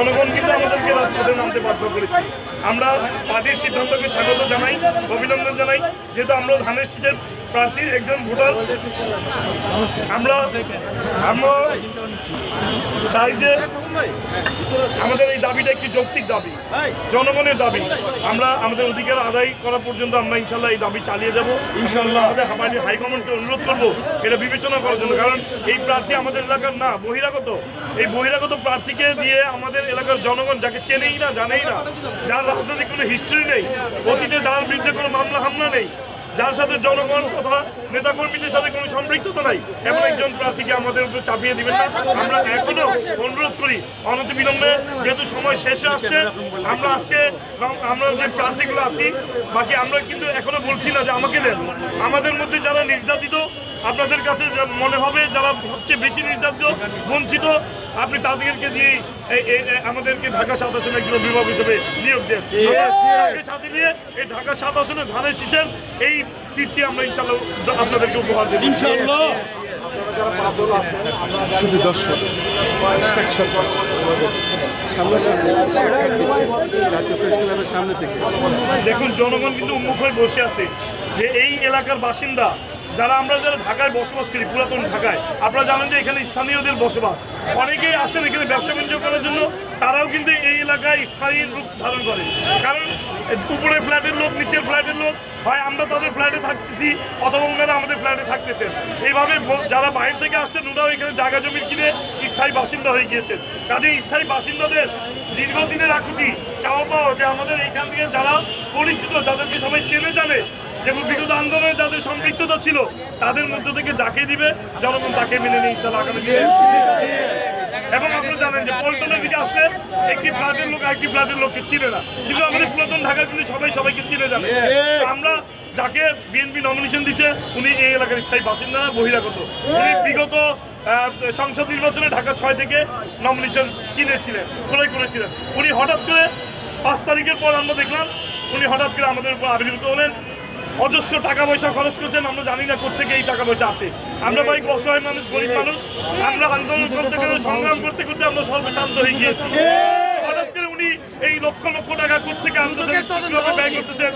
জনগণ কিন্তু আমাদেরকে রাজপথে নামতে বাধ্য করেছে। আমরা পার্টির সিদ্ধান্তকে স্বাগত জানাই, অভিনন্দন জানাই। যেহেতু আমরা ধানের শীষের প্রার্থীর একজন ভোটার। আমরা আমরা চাই যে আমাদের এই দাবিটা একটি যৌক্তিক দাবি জনগণের দাবি। আমরা আমাদের অধিকার আদায় করা পর্যন্ত আমরা ইনশাল্লাহ এই দাবি চালিয়ে যাব। ইনশাল্লাহ। আমাদের আমাদের হাইকমান্ডকে অনুরোধ করব এটা বিবেচনা করার জন্য। কারণ এই প্রার্থী আমাদের এলাকার না বহিরাগত। এই বহিরাগত প্রার্থীকে দিয়ে আমাদের এলাকার জনগণ যাকে চেনেই না জানেই না যার রাজনৈতিক কোনো হিস্ট্রি নেই অতীতে যার বিরুদ্ধে কোনো মামলা হামলা নেই যার সাথে জনগণ তথা নেতাকর্মীদের সাথে কোনো সম্পৃক্ততা নাই, এমন একজন প্রার্থীকে আমাদের উপর চাপিয়ে দিবেন না। আমরা এখনও অনুরোধ করি, অনতি বিলম্বে, যেহেতু সময় শেষে আসছে, আমরা আজকে আমরা যে প্রার্থীগুলো আছি, বাকি আমরা কিন্তু এখনও বলছি না যে আমাকে দেন। আমাদের মধ্যে যারা নির্যাতিত, আপনাদের কাছে মনে হবে যারা সবচেয়ে বেশি নির্যাতিত, বঞ্চিত আপনি তাদেরকে দিয়ে আমাদেরকে ঢাকা সাত আসনে একজন অভিভাবক হিসেবে নিয়োগ দেন। সাথে নিয়ে এই ঢাকা সাত আসনে ধানের শীষের এই সিটটি আমরা ইনশাল্লাহ আপনাদেরকে উপহার দেব। ইনশাআল্লাহ শুধু দর্শক সামনাসামনি সাক্ষাৎ দিচ্ছে জাতীয় প্রেস ক্লাবের সামনে থেকে। দেখুন জনগণ কিন্তু উন্মুখ হয়ে বসে আছে যে এই এলাকার বাসিন্দা যারা আমরা যারা ঢাকায় বসবাস করি, পুরাতন ঢাকায়, আপনারা জানেন যে এখানে স্থানীয়দের বসবাস। অনেকেই আসেন এখানে ব্যবসা বাণিজ্য করার জন্য, তারাও কিন্তু এই এলাকায় স্থায়ী রূপ ধারণ করে। কারণ উপরের ফ্ল্যাটের লোক নিচের ফ্ল্যাটের লোক, হয় আমরা তাদের ফ্ল্যাটে থাকতেছি, অথবা ওনারা আমাদের ফ্ল্যাটে থাকতেছেন। এইভাবে যারা বাইরে থেকে আসছেন, ওনারাও এখানে জায়গা জমি কিনে স্থায়ী বাসিন্দা হয়ে গিয়েছেন। কাজে স্থায়ী বাসিন্দাদের দীর্ঘদিনের আকুতি, চাওয়া পাওয়া যে আমাদের এখান থেকে যারা পরিচিত, যাদেরকে সবাই চেনে জানে যেমন বিগত আন্দোলনে যাদের সম্পৃক্ততা ছিল, তাদের মধ্য থেকে যাকে দিবে, জনগণ তাকে মেনে নিয়ে ইনশাল্লাহ আগামী দিনে। এবং আপনারা জানেন যে পল্টনের দিকে আসলে একটি ফ্ল্যাটের লোক আরেকটি ফ্ল্যাটের লোককে চিনে না। কিন্তু আমাদের পুরাতন ঢাকার কিন্তু সবাই সবাইকে চিনে তো আমরা যাকে বিএনপি নমিনেশন দিছে, উনি এই এলাকার স্থায়ী বাসিন্দা, বহিরাগত। উনি বিগত সংসদ নির্বাচনে ঢাকা ছয় থেকে নমিনেশন কিনেছিলেন, ক্রয় করেছিলেন। উনি হঠাৎ করে পাঁচ তারিখের পর আমরা দেখলাম, উনি হঠাৎ করে আমাদের উপর আবির্ভূত হলেন। অজস্র টাকা পয়সা খরচ করছেন আমরা জানি না কোথেকে এই টাকা পয়সা আছে। আমরা ভাই অসহায় মানুষ গরিব মানুষ। আমরা আন্দোলন করতে গেলে সংগ্রাম করতে করতে আমরা সর্বশান্ত হয়ে গিয়েছি। হঠাৎ করে উনি এই লক্ষ লক্ষ টাকা কোথেকে আন্দোলন ব্যয় করতেছেন?